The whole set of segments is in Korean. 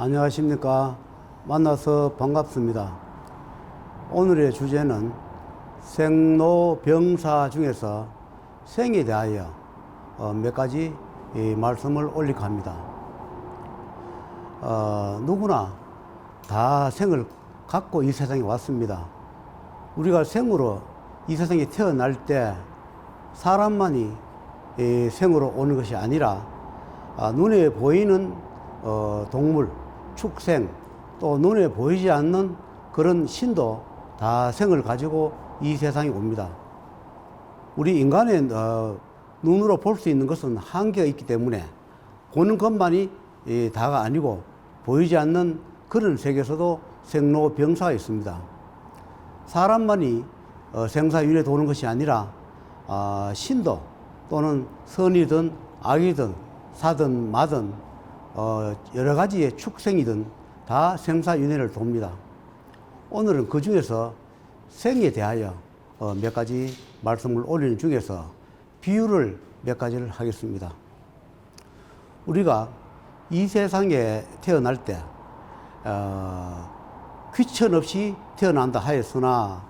안녕하십니까. 만나서 반갑습니다. 오늘의 주제는 생로병사 중에서 생에 대하여 어, 몇 가지 이 말씀을 올리고 합니다. 어, 누구나 다 생을 갖고 이 세상에 왔습니다. 우리가 생으로 이 세상에 태어날 때 사람만이 이 생으로 오는 것이 아니라 아, 눈에 보이는 어, 동물, 축생, 또 눈에 보이지 않는 그런 신도 다 생을 가지고 이 세상에 옵니다. 우리 인간의 어, 눈으로 볼 수 있는 것은 한계가 있기 때문에 보는 것만이 이, 다가 아니고 보이지 않는 그런 세계에서도 생로병사가 있습니다. 사람만이 어, 생사윤회 도는 것이 아니라 아, 신도 또는 선이든 악이든 사든 마든 어, 여러 가지의 축생이든 다 생사윤회를 돕니다. 오늘은 그 중에서 생에 대하여 어, 몇 가지 말씀을 올리는 중에서 비유를 몇 가지를 하겠습니다. 우리가 이 세상에 태어날 때 어, 귀천 없이 태어난다 하였으나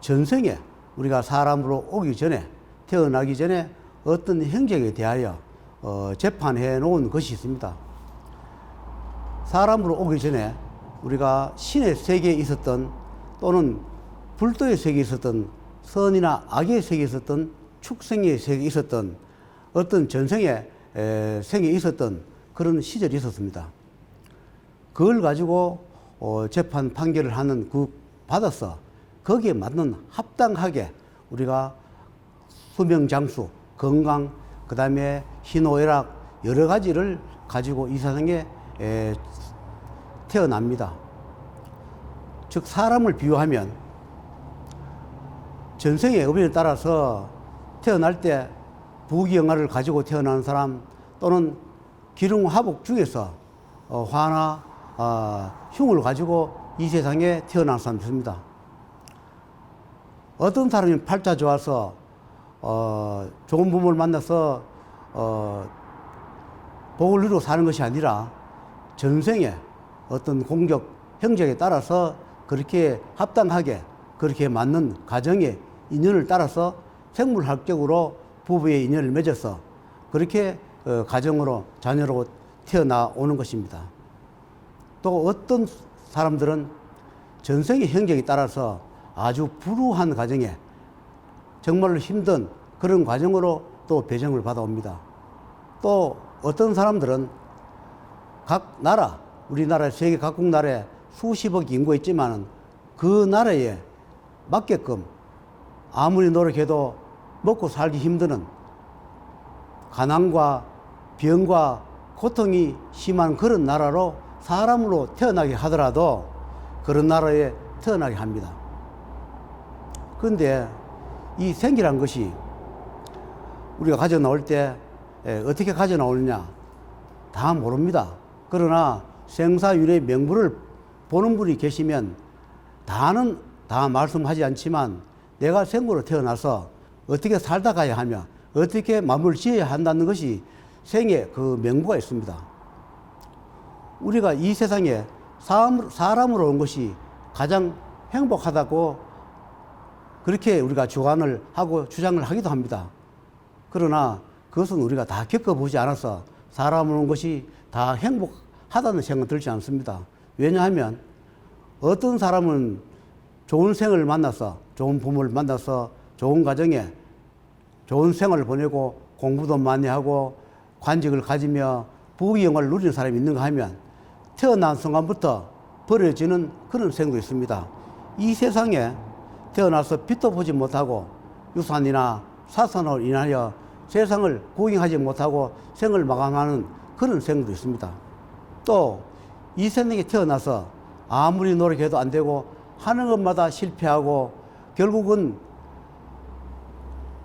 전생에 우리가 사람으로 오기 전에 태어나기 전에 어떤 행적에 대하여 어, 재판해 놓은 것이 있습니다. 사람으로 오기 전에 우리가 신의 세계에 있었던 또는 불도의 세계에 있었던 선이나 악의 세계에 있었던 축생의 세계에 있었던 어떤 전생에 에, 생에 있었던 그런 시절이 있었습니다. 그걸 가지고 어, 재판 판결을 하는 그 받아서 거기에 맞는 합당하게 우리가 수명 장수, 건강, 그 다음에 희노애락 여러 가지를 가지고 이 세상에 에, 태어납니다. 즉 사람을 비유하면 전생의 의미에 따라서 태어날 때 부귀영화를 가지고 태어나는 사람 또는 기릉화복 중에서 어, 화나 어, 흉을 가지고 이 세상에 태어난 사람이 있습니다. 어떤 사람이 팔자 좋아서 어, 좋은 부모를 만나서 어, 복을 누리고 사는 것이 아니라 전생에 어떤 공격 형제에 따라서 그렇게 합당하게 그렇게 맞는 가정의 인연을 따라서 생물학적으로 부부의 인연을 맺어서 그렇게 어, 가정으로 자녀로 태어나오는 것입니다. 또 어떤 사람들은 전생의 형제에 따라서 아주 불우한 가정에 정말로 힘든 그런 과정으로 또 배정을 받아옵니다. 또 어떤 사람들은 각 나라, 우리나라 세계 각국 나라에 수십억 인구가 있지만은 그 나라에 맞게끔 아무리 노력해도 먹고 살기 힘드는 가난과 병과 고통이 심한 그런 나라로 사람으로 태어나게 하더라도 그런 나라에 태어나게 합니다. 그런데 이 생기란 것이 우리가 가져 나올 때 에, 어떻게 가져 나오느냐 다 모릅니다. 그러나 생사윤의 명부를 보는 분이 계시면 다는 다 말씀하지 않지만 내가 생으로 태어나서 어떻게 살다 가야 하며 어떻게 마음을 지어야 한다는 것이 생의 그 명부가 있습니다. 우리가 이 세상에 사람, 사람으로 온 것이 가장 행복하다고 그렇게 우리가 주관을 하고 주장을 하기도 합니다. 그러나 그것은 우리가 다 겪어보지 않아서 사람으로 온 것이 다 행복하다는 생각 들지 않습니다. 왜냐하면 어떤 사람은 좋은 생을 만나서 좋은 부모를 만나서 좋은 가정에 좋은 생활을 보내고 공부도 많이 하고 관직을 가지며 부귀영화를 누리는 사람이 있는가 하면 태어난 순간부터 버려지는 그런 생도 있습니다. 이 세상에 태어나서 빛도 보지 못하고 유산이나 사선으로 인하여 세상을 구경하지 못하고 생을 마감하는 그런 생도 있습니다. 또 이 세상에 태어나서 아무리 노력해도 안 되고 하는 것마다 실패하고 결국은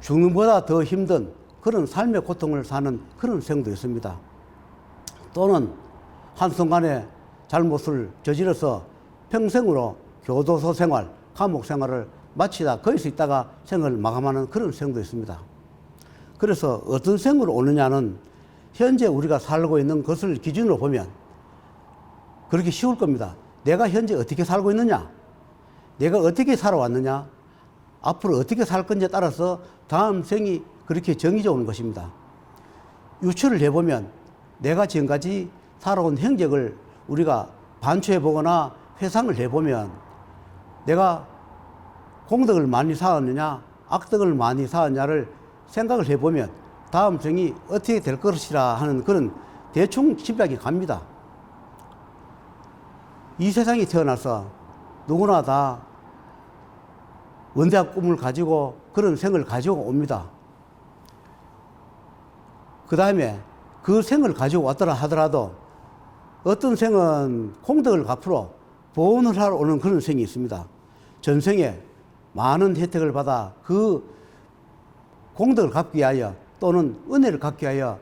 죽는 보다 더 힘든 그런 삶의 고통을 사는 그런 생도 있습니다. 또는 한순간에 잘못을 저질러서 평생으로 교도소 생활, 감옥 생활을 마치다 거기서 있다가 생을 마감하는 그런 생도 있습니다. 그래서 어떤 생으로 오느냐는 현재 우리가 살고 있는 것을 기준으로 보면 그렇게 쉬울 겁니다. 내가 현재 어떻게 살고 있느냐? 내가 어떻게 살아왔느냐? 앞으로 어떻게 살 건지에 따라서 다음 생이 그렇게 정해져 오는 것입니다. 유추를 해보면 내가 지금까지 살아온 행적을 우리가 반추해 보거나 회상을 해보면 내가 공덕을 많이 쌓았느냐, 악덕을 많이 쌓았냐를 생각을 해보면 다음 생이 어떻게 될 것이라 하는 그런 대충 짐작이 갑니다. 이 세상에 태어나서 누구나 다 원대한 꿈을 가지고 그런 생을 가지고 옵니다. 그 다음에 그 생을 가지고 왔더라 하더라도 어떤 생은 공덕을 갚으러 보온을 하러 오는 그런 생이 있습니다. 전생에 많은 혜택을 받아 그 공덕을 갚기 위하여 또는 은혜를 갚기 위하여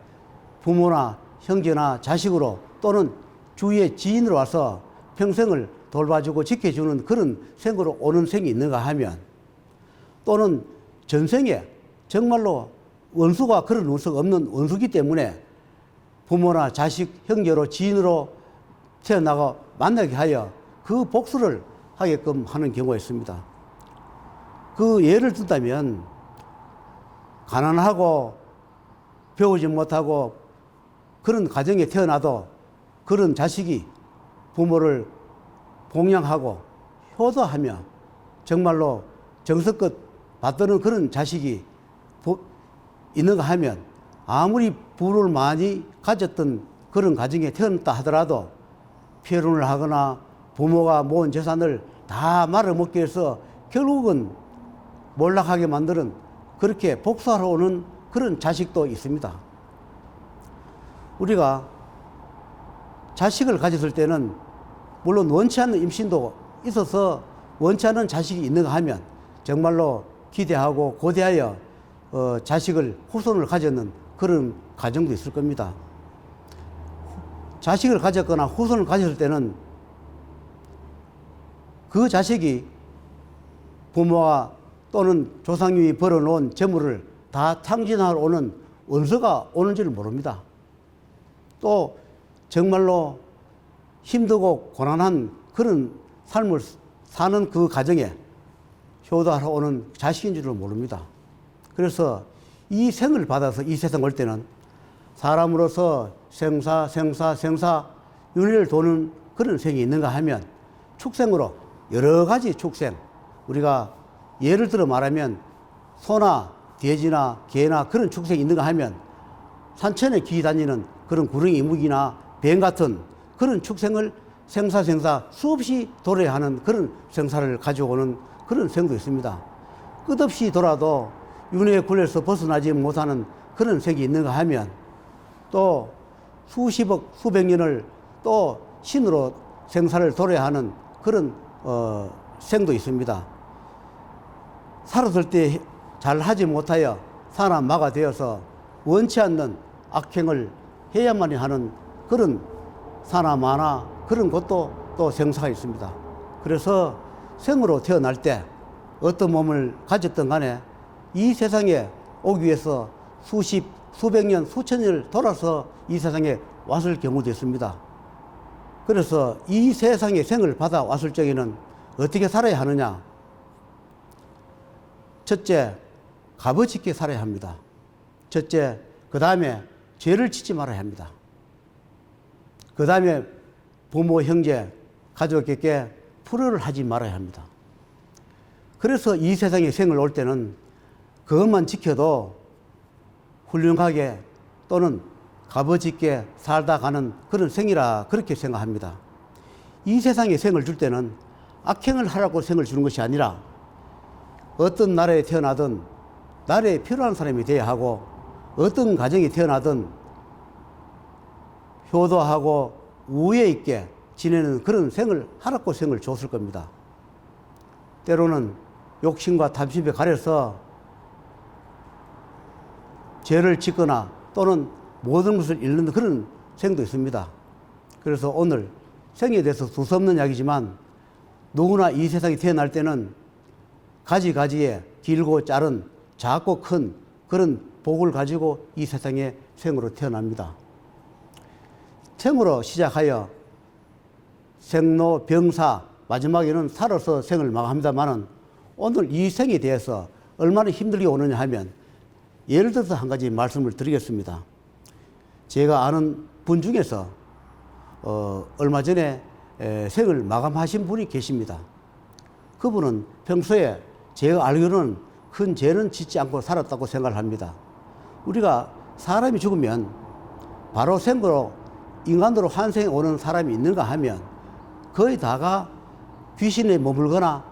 부모나 형제나 자식으로 또는 주위의 지인으로 와서 평생을 돌봐주고 지켜주는 그런 생으로 오는 생이 있는가 하면 또는 전생에 정말로 원수가 그런 원수가 없는 원수기 때문에 부모나 자식, 형제로 지인으로 태어나가 만나게 하여 그 복수를 하게끔 하는 경우가 있습니다. 그 예를 든다면 가난하고 배우지 못하고 그런 가정에 태어나도 그런 자식이 부모를 봉양하고 효도하며 정말로 정성껏 받드는 그런 자식이 보- 있는가 하면 아무리 부를 많이 가졌던 그런 가정에 태어났다 하더라도 폐륜을 하거나 부모가 모은 재산을 다 말아먹게 해서 결국은 몰락하게 만드는 그렇게 복수하러 오는 그런 자식도 있습니다. 우리가 자식을 가졌을 때는 물론 원치 않는 임신도 있어서 원치 않는 자식이 있는가 하면 정말로 기대하고 고대하여 어, 자식을 후손을 가졌는 그런 가정도 있을 겁니다. 자식을 가졌거나 후손을 가졌을 때는 그 자식이 부모가 또는 조상님이 벌어놓은 재물을 다 탕진하러 오는 원수가 오는지를 모릅니다. 또 정말로 힘들고 고난한 그런 삶을 사는 그 가정에 효도하러 오는 자식인 줄을 모릅니다. 그래서 이 생을 받아서 이 세상 올 때는 사람으로서 생사, 생사, 생사, 윤회를 도는 그런 생이 있는가 하면 축생으로 여러 가지 축생, 우리가 예를 들어 말하면 소나 돼지나 개나 그런 축생이 있는가 하면 산천에 기 다니는 그런 구렁이 이묵이나 뱀 같은 그런 축생을 생사 생사 수없이 도래야 하는 그런 생사를 가져오는 그런 생도 있습니다. 끝없이 돌아도 윤회의 굴에서 벗어나지 못하는 그런 색이 있는가 하면 또 수십억, 수백 년을 또 신으로 생사를 도래야 하는 그런 어, 생도 있습니다. 살았을 때 잘 하지 못하여 사람마가 되어서 원치 않는 악행을 해야만이 하는 그런 사나마나 그런 것도 또 생사가 있습니다. 그래서 생으로 태어날 때 어떤 몸을 가졌던 간에 이 세상에 오기 위해서 수십, 수백 년, 수천 년을 돌아서 이 세상에 왔을 경우도 있습니다. 그래서 이 세상에 생을 받아 왔을 적에는 어떻게 살아야 하느냐? 첫째, 값어짓게 살아야 합니다. 첫째, 그 다음에 죄를 짓지 말아야 합니다. 그 다음에 부모, 형제, 가족에게 불효를 하지 말아야 합니다. 그래서 이 세상에 생을 올 때는 그것만 지켜도 훌륭하게 또는 값어짓게 살다 가는 그런 생이라 그렇게 생각합니다. 이 세상에 생을 줄 때는 악행을 하라고 생을 주는 것이 아니라 어떤 나라에 태어나든 나라에 필요한 사람이 돼야 하고 어떤 가정에 태어나든 효도하고 우애 있게 지내는 그런 생을 하라고 생을 줬을 겁니다. 때로는 욕심과 탐심에 가려서 죄를 짓거나 또는 모든 것을 잃는 그런 생도 있습니다. 그래서 오늘 생에 대해서 두서없는 이야기지만 누구나 이 세상에 태어날 때는 가지가지에 길고 짧은 작고 큰 그런 복을 가지고 이 세상에 생으로 태어납니다. 생으로 시작하여 생로, 병사, 마지막에는 살아서 생을 마감합니다만은 오늘 이 생에 대해서 얼마나 힘들게 오느냐 하면 예를 들어서 한 가지 말씀을 드리겠습니다. 제가 아는 분 중에서 어, 얼마 전에 에, 생을 마감하신 분이 계십니다. 그분은 평소에 제가 알기로는 큰 죄는 짓지 않고 살았다고 생각을 합니다. 우리가 사람이 죽으면 바로 생으로 인간으로 환생해 오는 사람이 있는가 하면 거의 다가 귀신에 머물거나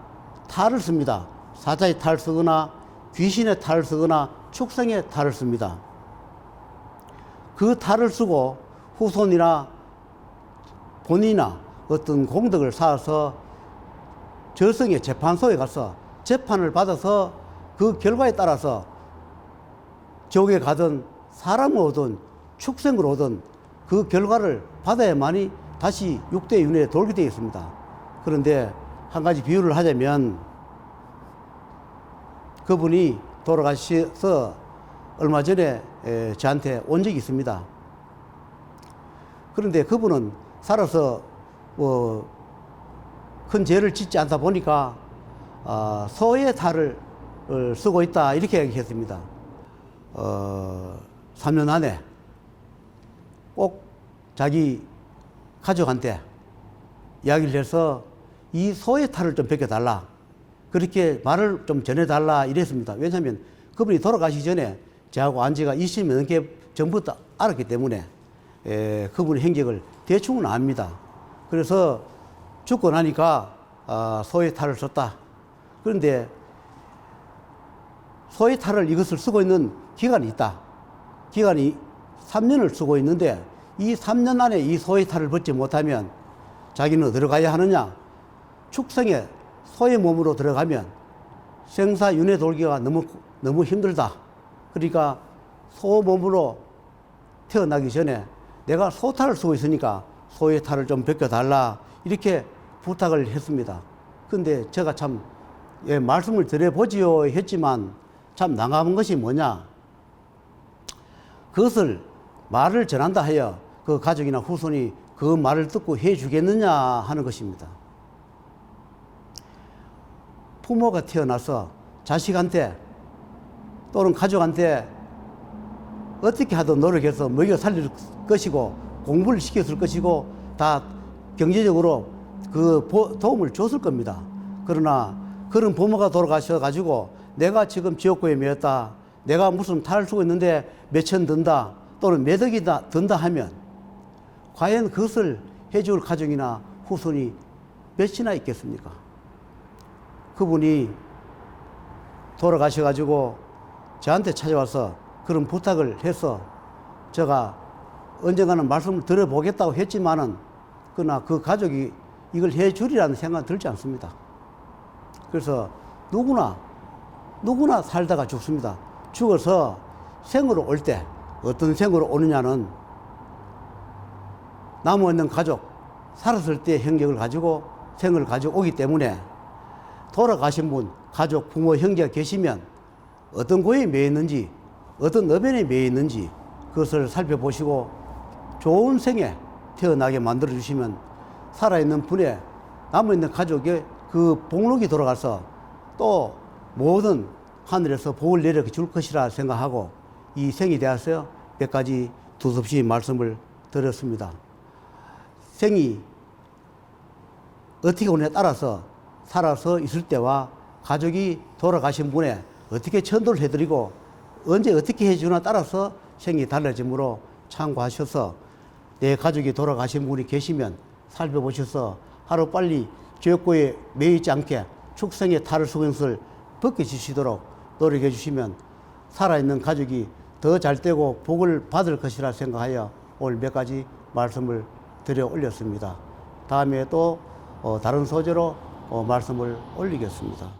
탈을 씁니다. 사자의 탈을 쓰거나 귀신의 탈을 쓰거나 축생의 탈을 씁니다. 그 탈을 쓰고 후손이나 본인이나 어떤 공덕을 쌓아서 저승의 재판소에 가서 재판을 받아서 그 결과에 따라서 지옥에 가든 사람을 오든 축생으로 오든 그 결과를 받아야만이 다시 육대 윤회에 돌게 되어 있습니다. 그런데 한 가지 비유를 하자면 그분이 돌아가셔서 얼마 전에 에, 저한테 온 적이 있습니다. 그런데 그분은 살아서 뭐 큰 죄를 짓지 않다 보니까 아, 소의 탈을 어, 쓰고 있다 이렇게 얘기했습니다. 어, 3년 안에 꼭 자기 가족한테 이야기를 해서 이 소의 탈을 좀 벗겨달라. 그렇게 말을 좀 전해달라 이랬습니다. 왜냐하면 그분이 돌아가시기 전에 저하고 안지가 20년 넘게 전부터 알았기 때문에 에, 그분의 행적을 대충은 압니다. 그래서 죽고 나니까 아, 소의 탈을 썼다. 그런데 소의 탈을 이것을 쓰고 있는 기간이 있다. 기간이 3년을 쓰고 있는데 이 3년 안에 이 소의 탈을 벗지 못하면 자기는 어디로 가야 하느냐? 축생에 소의 몸으로 들어가면 생사 윤회 돌기가 너무 너무 힘들다. 그러니까 소 몸으로 태어나기 전에 내가 소탈을 쓰고 있으니까 소의 탈을 좀 벗겨달라 이렇게 부탁을 했습니다. 근데 제가 참 예, 말씀을 드려보지요 했지만 참 난감한 것이 뭐냐? 그것을 말을 전한다 하여 그 가족이나 후손이 그 말을 듣고 해 주겠느냐 하는 것입니다. 부모가 태어나서 자식한테 또는 가족한테 어떻게 하든 노력해서 먹여 살릴 것이고 공부를 시켰을 것이고 다 경제적으로 그 보- 도움을 줬을 겁니다. 그러나 그런 부모가 돌아가셔 가지고 내가 지금 지옥고에 매였다. 내가 무슨 탈을 쓰고 있는데 몇천 든다. 또는 몇 억이 다 든다 하면 과연 그것을 해줄 가족이나 후손이 몇이나 있겠습니까? 그분이 돌아가셔가지고 저한테 찾아와서 그런 부탁을 해서 제가 언젠가는 말씀을 들어보겠다고 했지만은 그러나 그 가족이 이걸 해주리라는 생각은 들지 않습니다. 그래서 누구나 누구나 살다가 죽습니다. 죽어서 생으로 올 때 어떤 생으로 오느냐는 남아있는 가족 살았을 때 행적을 가지고 생을 가지고 오기 때문에 돌아가신 분 가족 부모 형제가 계시면 어떤 고에 매여 있는지 어떤 어변에 매여 있는지 그것을 살펴보시고 좋은 생에 태어나게 만들어 주시면 살아있는 분의 남아있는 가족의 그 복록이 돌아가서 또 모든 하늘에서 복을 내려 줄 것이라 생각하고 이 생에 대해서 몇 가지 두섭시 말씀을 드렸습니다. 생이 어떻게 오느냐에 따라서 살아서 있을 때와 가족이 돌아가신 분에 어떻게 천도를 해드리고 언제 어떻게 해주나 따라서 생이 달라지므로 참고하셔서 내 가족이 돌아가신 분이 계시면 살펴보셔서 하루 빨리 지옥고에 매이지 않게 축생의 탈을 속은 것을 벗겨주시도록 노력해 주시면 살아있는 가족이 더 잘 되고 복을 받을 것이라 생각하여 오늘 몇 가지 말씀을 드려 올렸습니다. 다음에 또 어, 다른 소재로 어, 말씀을 올리겠습니다.